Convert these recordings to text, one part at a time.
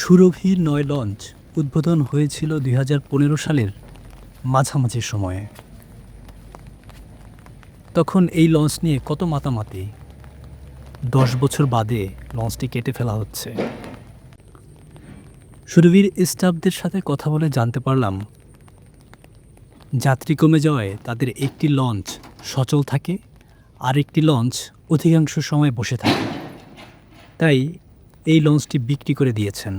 সুরভির নয় লঞ্চ উদ্বোধন হয়েছিল দুই হাজার পনেরো সালের মাঝামাঝি সময়ে। তখন এই লঞ্চ নিয়ে কত মাতামাতি? দশ বছর বাদে লঞ্চটি কেটে ফেলা হচ্ছে। সুরভির স্টাফদের সাথে কথা বলে জানতে পারলাম, যাত্রী কমে যাওয়ায় তাদের একটি লঞ্চ সচল থাকে আর একটি লঞ্চ অধিকাংশ সময় বসে থাকে। তাই এই লঞ্চটি বিক্রি করে দিয়েছেন।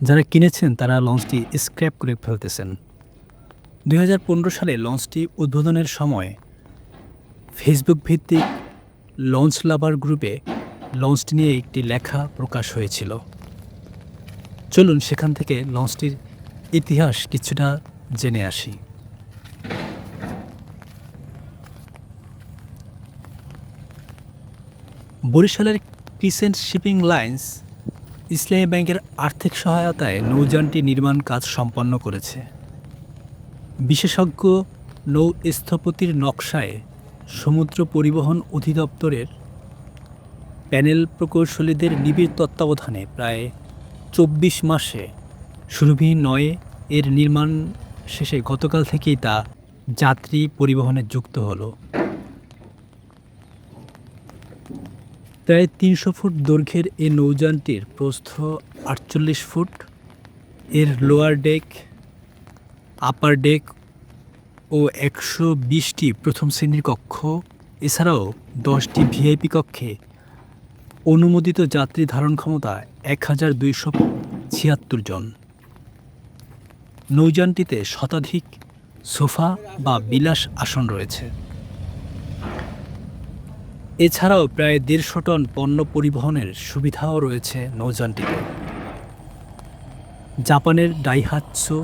যারা কিনেছেন, তারা লঞ্চটি স্ক্র্যাপ করে ফেলতেছেন। দুই হাজার পনেরো সালে লঞ্চটি উদ্বোধনের সময় ফেসবুক ভিত্তিক লঞ্চ লাভার গ্রুপে লঞ্চটি নিয়ে একটি লেখা প্রকাশ হয়েছিল। চলুন সেখান থেকে লঞ্চটির ইতিহাস কিছুটা জেনে আসি। বরিশালের ক্রিসেন্ট শিপিং লাইন্স ইসলামী ব্যাংকের আর্থিক সহায়তায় নৌযানটি নির্মাণ কাজ সম্পন্ন করেছে। বিশেষজ্ঞ নৌ স্থপতির নকশায় সমুদ্র পরিবহন অধিদপ্তরের প্যানেল প্রকৌশলীদের নিবিড় তত্ত্বাবধানে প্রায় চব্বিশ মাসে সুরভি নয়ে এর নির্মাণ শেষে গতকাল থেকেই তা যাত্রী পরিবহনে যুক্ত হলো। প্রায় তিনশো ফুট দৈর্ঘ্যের এই নৌযানটির প্রস্থ আটচল্লিশ ফুট। এর লোয়ার ডেক আপার ডেক ও একশো বিশটি প্রথম শ্রেণির কক্ষ। এছাড়াও দশটি ভিআইপি কক্ষে অনুমোদিত যাত্রী ধারণ ক্ষমতা এক হাজার দুইশো ছিয়াত্তর জন। নৌযানটিতে শতাধিক সোফা বা বিলাস আসন রয়েছে। এছাড়াও প্রায় দেড়শো টন পণ্য পরিবহনের সুবিধাও রয়েছে নৌযানটিতে। জাপানের ডাইহাৎসো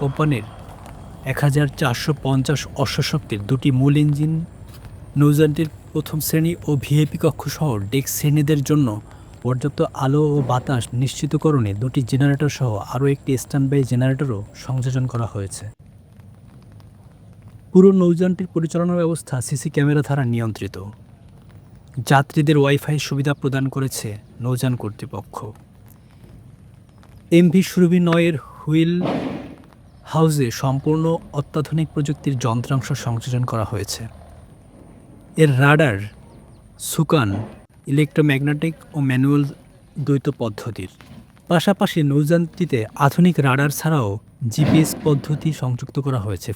কোম্পানির এক হাজার চারশো পঞ্চাশ অশ্বশক্তির দুটি মূল ইঞ্জিন নৌযানটির প্রথম শ্রেণি ও ভিআইপি কক্ষসহ ডেক শ্রেণীদের জন্য পর্যাপ্ত আলো ও বাতাস নিশ্চিতকরণে দুটি জেনারেটর সহ আরও একটি স্ট্যান্ডবাই জেনারেটরও সংযোজন করা হয়েছে। পুরো নৌযানটির পরিচালনা ব্যবস্থা সিসি ক্যামেরা দ্বারা নিয়ন্ত্রিত। যাত্রীদের ওয়াইফাই সুবিধা প্রদান করেছে নৌযান কর্তৃপক্ষ। এমভি সুরভি নয়ের হুইল হাউসে সম্পূর্ণ অত্যাধুনিক প্রযুক্তির যন্ত্রাংশ সংযোজন করা হয়েছে। এর রাডার, সুকান, ইলেকট্রোম্যাগনেটিক ও ম্যানুয়াল দ্বৈত পদ্ধতির। পাশাপাশি নৌযানটিতে আধুনিক রাডার ছাড়াও জিপিএস পদ্ধতি সংযুক্ত করা হয়েছে।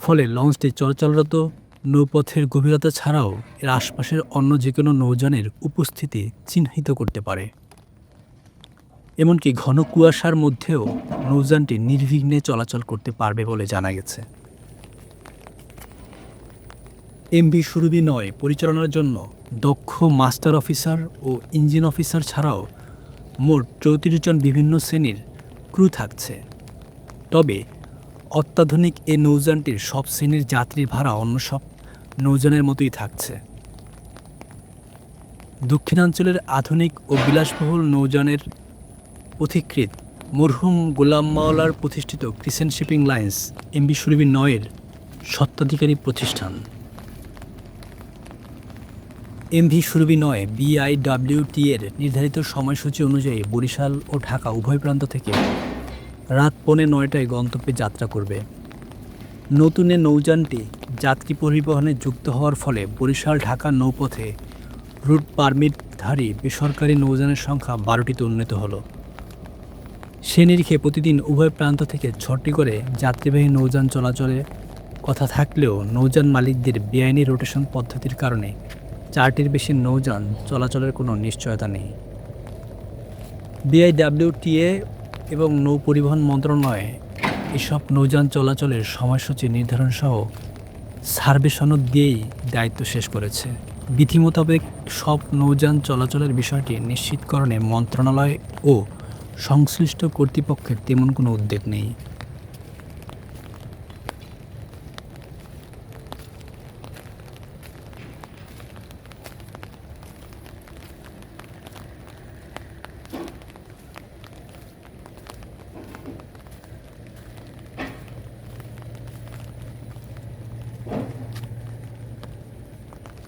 ফলে লঞ্চটি চলাচলরত নৌপথের গভীরতা ছাড়াও এর আশপাশের অন্য যে কোনো নৌযানের উপস্থিতি চিহ্নিত করতে পারে। এমনকি ঘন কুয়াশার মধ্যেও নৌযানটি নির্বিঘ্নে চলাচল করতে পারবে বলে জানা গেছে। এমভি সুরভি নয় পরিচালনার জন্য দক্ষ মাস্টার অফিসার ও ইঞ্জিন অফিসার ছাড়াও মোট চৌত্রিশ জন বিভিন্ন শ্রেণির ক্রু থাকছে। তবে অত্যাধুনিক এ নৌযানটির সব শ্রেণির যাত্রীর ভাড়া অন্য সব নৌযানের মতোই থাকছে। দক্ষিণাঞ্চলের আধুনিক ও বিলাসবহুল নৌযানের পথিকৃৎ মরহুম গোলাম মাওলার প্রতিষ্ঠিত Crescent Shipping Lines, MB Surabhi নয়ের স্বত্বাধিকারী প্রতিষ্ঠান। এমভি সুরভি নয়, বিআইডব্লিউটি এর নির্ধারিত সময়সূচি অনুযায়ী বরিশাল ও ঢাকা উভয় প্রান্ত থেকে রাত পৌনে নয়টায় গন্তব্যে যাত্রা করবে। নতুন নৌযানটি যাত্রী পরিবহনে যুক্ত হওয়ার ফলে বরিশাল ঢাকা নৌপথে রুট পারমিটধারী বেসরকারি নৌযানের সংখ্যা বারোটিতে উন্নীত হলো। সে নিরিখে প্রতিদিন উভয় প্রান্ত থেকে ছটি করে যাত্রীবাহী নৌযান চলাচলে কথা থাকলেও নৌযান মালিকদের বেআইনি রোটেশন পদ্ধতির কারণে চারটির বেশি নৌযান চলাচলের কোনো নিশ্চয়তা নেই। বিআইডব্লিউটিএ এবং নৌ পরিবহন মন্ত্রণালয় এসব নৌযান চলাচলের সময়সূচি নির্ধারণ সহ সার্ভে সনদ দিয়েই দায়িত্ব শেষ করেছে। বিধি মোতাবেক সব নৌযান চলাচলের বিষয়টি নিশ্চিতকরণে মন্ত্রণালয় ও সংশ্লিষ্ট কর্তৃপক্ষের তেমন কোনো উদ্যোগ নেই।